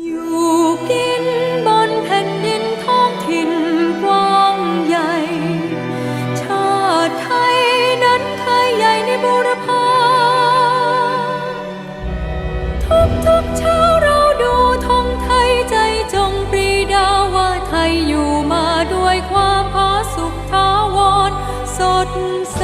อยู่กินบนแผ่นดินท้องถิ่นกว้างใหญ่ ชาติไทยนั้นเคยใหญ่ในบูรพาทุกทุกเช้าเราดูทองไทยใจจงปรีดาว่าไทยอยู่มาด้วยความผาสุกทาวรสดใส